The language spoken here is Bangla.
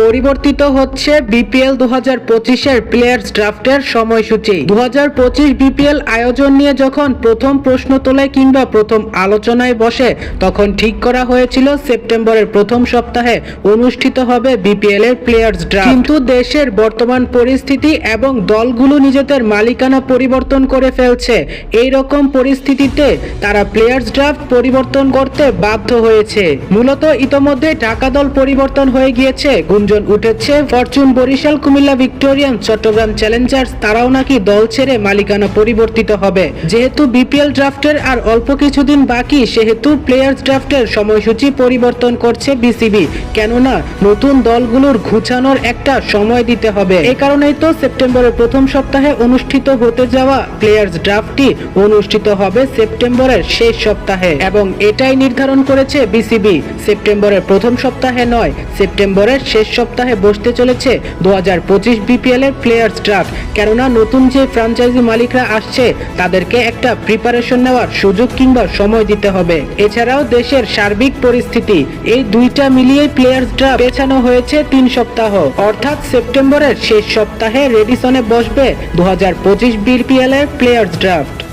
পরিবর্তিত হচ্ছে বিপিএল দু হাজার পঁচিশের প্লেয়ার্স ড্রাফটের সময়সূচি। দু হাজার পঁচিশ বিপিএল আয়োজন নিয়ে যখন প্রথম প্রশ্ন তোলায় কিংবা প্রথম আলোচনায় বসে, তখন ঠিক করা হয়েছিল সেপ্টেম্বরের প্রথম সপ্তাহে অনুষ্ঠিত হবে বিপিএল এর প্লেয়ার্স ড্রাফট কিন্তু দেশের বর্তমান পরিস্থিতি এবং দলগুলো নিজেদের মালিকানা পরিবর্তন করে ফেলছে। এই রকম পরিস্থিতিতে তারা প্লেয়ার্স ড্রাফট পরিবর্তন করতে বাধ্য হয়েছে। মূলত ইতোমধ্যে ঢাকা দল পরিবর্তন হয়ে গিয়েছে গুঞ্জন উঠেছে। Fortune Barishal, Comilla Victorian Chattogram Challengers, তারাও নাকি দল ছেড়ে মালিকানা পরিবর্তিত হবে। যেহেতু বিপিএল ড্রাফটের আর অল্প কিছুদিন বাকি, সেহেতু প্লেয়ার্স ড্রাফটের সময়সূচি পরিবর্তন করছে বিসিবি। কেননা, নতুন দলগুলোর ঘুচানোর একটা সময় দিতে হবে। এই কারণেই তো সেপ্টেম্বরের প্রথম সপ্তাহে অনুষ্ঠিত হতে যাওয়া প্লেয়ার্স ড্রাফটটি অনুষ্ঠিত হবে সেপ্টেম্বরের শেষ সপ্তাহে। এবং এটাই নির্ধারণ করেছে বিসিবি। সেপ্টেম্বরের প্রথম সপ্তাহে নয়, সেপ্টেম্বরের শেষ সপ্তাহে বসতে চলেছে দু হাজার পঁচিশ বিপিএল এর প্লেয়ার্স ড্রাফট কেননা নতুন যে ফ্র্যাঞ্চাইজি মালিকরা আসছে, তাদেরকে একটা প্রিপারেশন নেওয়ার সুযোগ কিংবা সময় দিতে হবে। এছাড়াও দেশের সার্বিক পরিস্থিতি, এই দুইটা মিলিয়ে প্লেয়ার্স ড্রাফট পেছানো হয়েছে তিন সপ্তাহ। অর্থাৎ সেপ্টেম্বরের শেষ সপ্তাহে রেডিসনে বসবে দু হাজার পঁচিশ বিপিএল এর প্লেয়ার্স ড্রাফট